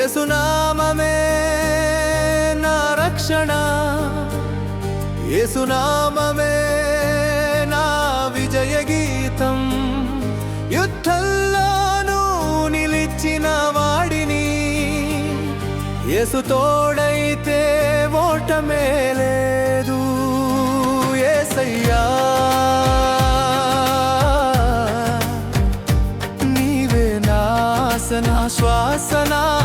ఏసునామమే నా రక్షణ. ఏసునామమే నా విజయ గీతం. యుద్ధంలోనూ నిలిచిన వాడిని ఏసు తోడైతే ఓటమే లేదు. ఏసయ్యా నీవే నాసనా శ్వాసనా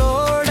Lord.